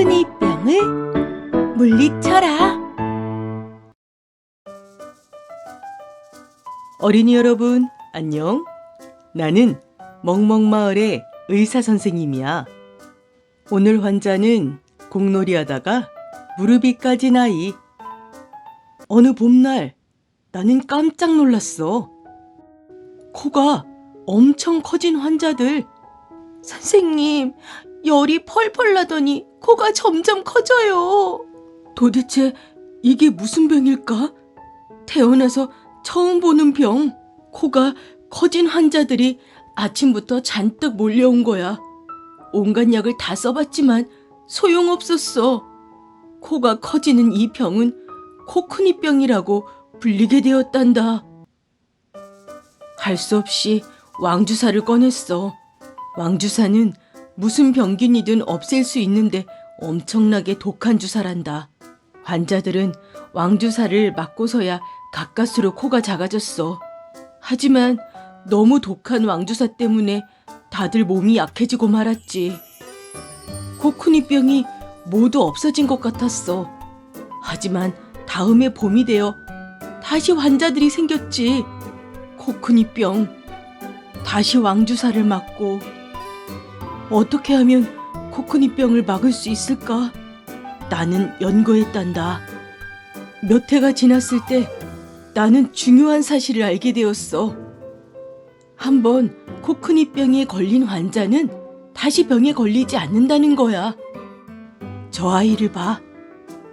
코크니 병을 물리쳐라. 어린이 여러분, 안녕. 나는 멍멍마을의 의사 선생님이야. 오늘 환자는 공놀이 하다가 무릎이 까진 아이. 어느 봄날 나는 깜짝 놀랐어. 코가 엄청 커진 환자들. 선생님, 열이 펄펄 나더니 코가 점점 커져요. 도대체 이게 무슨 병일까? 태어나서 처음 보는 병. 코가 커진 환자들이 아침부터 잔뜩 몰려온 거야. 온갖 약을 다 써봤지만 소용없었어. 코가 커지는 이 병은 코크니병이라고 불리게 되었단다. 할 수 없이 왕주사를 꺼냈어. 왕주사는 무슨 병균이든 없앨 수 있는데 엄청나게 독한 주사란다. 환자들은 왕주사를 맞고서야 가까스로 코가 작아졌어. 하지만 너무 독한 왕주사 때문에 다들 몸이 약해지고 말았지. 코쿠니병이 모두 없어진 것 같았어. 하지만 다음에 봄이 되어 다시 환자들이 생겼지. 코크니병. 다시 왕주사를 맞고 어떻게 하면 코크니병을 막을 수 있을까? 나는 연구했단다. 몇 해가 지났을 때 나는 중요한 사실을 알게 되었어. 한번 코크니병에 걸린 환자는 다시 병에 걸리지 않는다는 거야. 저 아이를 봐.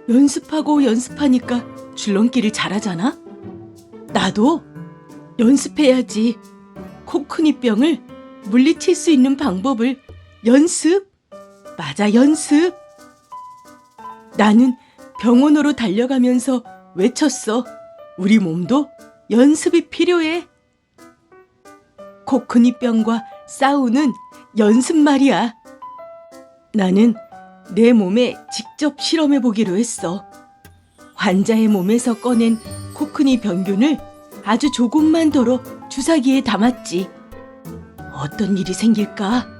연습하고 연습하니까 줄넘기를 잘하잖아? 나도 연습해야지. 코크니병을 물리칠 수 있는 방법을 연습. 맞아, 연습. 나는 병원으로 달려가면서 외쳤어. 우리 몸도 연습이 필요해. 코크니병과 싸우는 연습 말이야. 나는 내 몸에 직접 실험해 보기로 했어. 환자의 몸에서 꺼낸 코크니 병균을 아주 조금만 덜어 주사기에 담았지. 어떤 일이 생길까?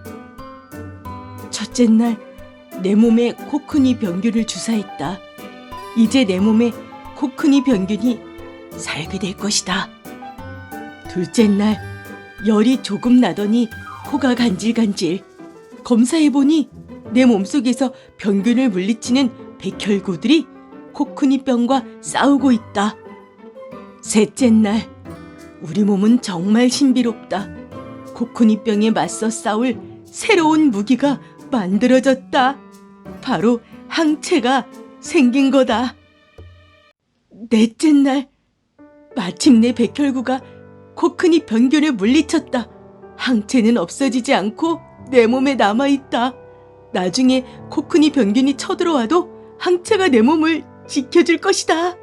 첫째 날 내 몸에 코크니 병균을 주사했다. 이제 내 몸에 코크니 병균이 살게 될 것이다. 둘째 날 열이 조금 나더니 코가 간질간질. 검사해보니 내 몸속에서 병균을 물리치는 백혈구들이 코크니병과 싸우고 있다. 셋째 날 우리 몸은 정말 신비롭다. 코크니병에 맞서 싸울 새로운 무기가 만들어졌다. 바로 항체가 생긴 거다. 넷째 날 마침내 백혈구가 코크니 병균을 물리쳤다. 항체는 없어지지 않고 내 몸에 남아있다. 나중에 코크니 병균이 쳐들어와도 항체가 내 몸을 지켜줄 것이다.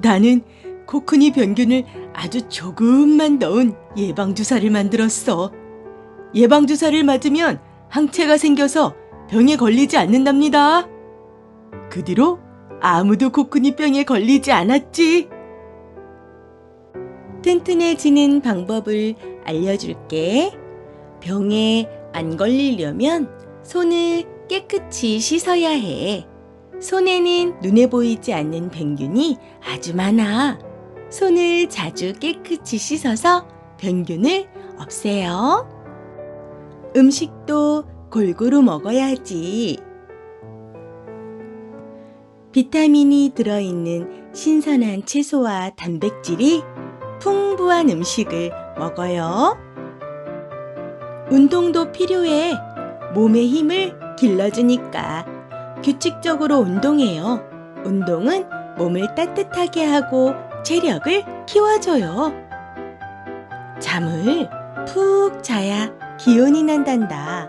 나는 코크니 병균을 아주 조금만 넣은 예방주사를 만들었어. 예방주사를 맞으면 항체가 생겨서 병에 걸리지 않는답니다. 그 뒤로 아무도 코크니 병에 걸리지 않았지. 튼튼해지는 방법을 알려줄게. 병에 안 걸리려면 손을 깨끗이 씻어야 해. 손에는 눈에 보이지 않는 병균이 아주 많아. 손을 자주 깨끗이 씻어서 병균을 없애요. 음식도 골고루 먹어야지. 비타민이 들어있는 신선한 채소와 단백질이 풍부한 음식을 먹어요. 운동도 필요해. 몸의 힘을 길러주니까 규칙적으로 운동해요. 운동은 몸을 따뜻하게 하고 체력을 키워줘요. 잠을 푹 자야 기운이 난단다.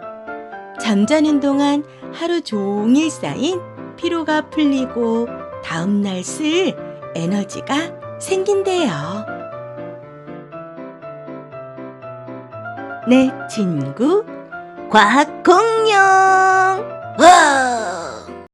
잠자는 동안 하루 종일 쌓인 피로가 풀리고 다음날 쓸 에너지가 생긴대요. 내 친구 과학 공룡! 와!